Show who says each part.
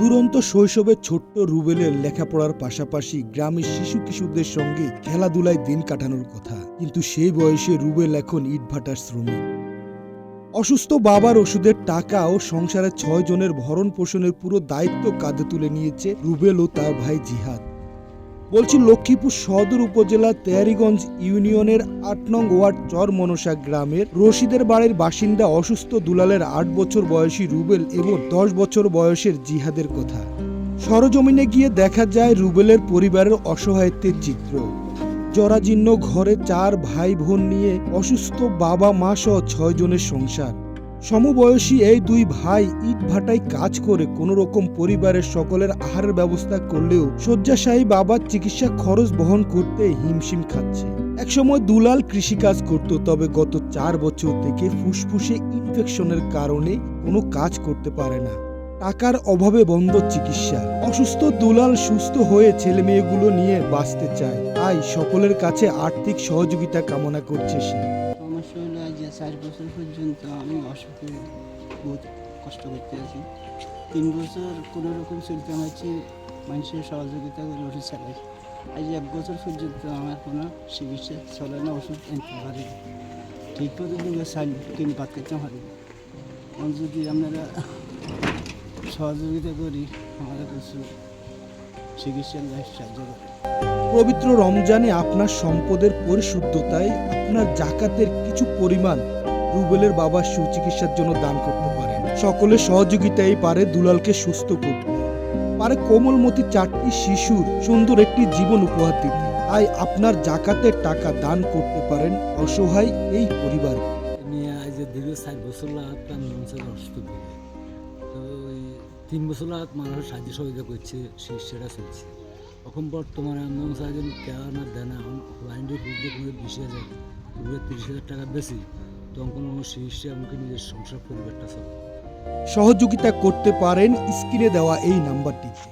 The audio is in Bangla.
Speaker 1: দুরন্ত শৈশবে ছোট্ট রুবেলের লেখাপড়ার পাশাপাশি গ্রামের শিশু কিশোরদের সঙ্গে খেলাধুলায় দিন কাটানোর কথা। কিন্তু সেই বয়সে রুবেল এখন ইটভাটার শ্রমিক। অসুস্থ বাবার ওষুধের টাকা ও সংসারের ছয় জনের ভরণ পোষণের পুরো দায়িত্ব কাঁধে তুলে নিয়েছে রুবেল ও তার ভাই জিহাদ। বলছি লক্ষ্মীপুর সদর উপজেলা তেয়ারিগঞ্জ ইউনিয়নের আট নং ওয়ার্ড চর মনসা গ্রামের রশিদের বাড়ির বাসিন্দা অসুস্থ দুলালের আট বছর বয়সী রুবেল এবং দশ বছর বয়সের জিহাদের কথা। সরজমিনে গিয়ে দেখা যায় রুবেলের পরিবারের অসহায়ত্বের চিত্র। জরাজীর্ণ ঘরে চার ভাই বোন নিয়ে অসুস্থ বাবা মা সহ ছয় জনের সংসার। সমবয়সী এই দুই ভাই ইট ভাটায় কাজ করে কোনো রকম পরিবারের সকলের আহারের ব্যবস্থা করলেও শয্যাশায়ী বাবার চিকিৎসা খরচ বহন করতে হিমশিম খাচ্ছে। একসময় দুলাল কৃষিকাজ করত, তবে গত চার বছর থেকে ফুসফুসে ইনফেকশনের কারণে কোনো কাজ করতে পারে না। টাকার অভাবে বন্ধ চিকিৎসা। অসুস্থ দুলাল সুস্থ হয়ে ছেলে মেয়েগুলো নিয়ে বাঁচতে চায়। তাই সকলের কাছে আর্থিক সহযোগিতা কামনা করছে সে।
Speaker 2: চার বছর পর্যন্ত আমি অসুখে বহুত কষ্ট করতে আছি। তিন বছর কোনো রকম চলতে পারছি মানুষের সহযোগিতা করে ওষুধ চালাই আজ এক বছর পর্যন্ত আমার কোনো চিকিৎসা চলে না, ওষুধ আনতে পারি। ঠিক করে দিলে চাল কিনে ভাত খেতে পারি। যদি আপনারা সহযোগিতা করি, আমাদের কিছু চিকিৎসার সাহায্য করে
Speaker 1: পবিত্র রমজানে আপনার সম্পদের পরিশুদ্ধতায় আপনার জাকাতের কিছু পরিমাণ রুবেলের বাবার সুচিকিৎসার জন্য দান করতে পারেন। সকলের সহযোগিতাই পারে দুলালকে সুস্থ করতে। পারে কোমলমতি চারটি শিশুর সুন্দর একটি জীবন উপহার দিতে। তাই আপনার জাকাতের টাকা দান করতে পারেন অসহায় এই পরিবার।
Speaker 3: দীর্ঘ চার বছর মানুষের অসুস্থ তো ওই তিন বছর আগে মানুষের সাহায্য সহযোগিতা করছে, সেই সেটা চলছে। এখন বর্তমানে মন চাইছেন কেন আর দেয় না, এখন লাইনটি খুঁজতে খুঁজে বিশ হাজার কুড়ি তিরিশ হাজার টাকা বেশি, তখন কোনো শীর্ষে আমাকে নিজের সংসার পরিবারটা চলে
Speaker 1: সহযোগিতা করতে পারেন, স্ক্রিনে দেওয়া এই নাম্বারটিতে।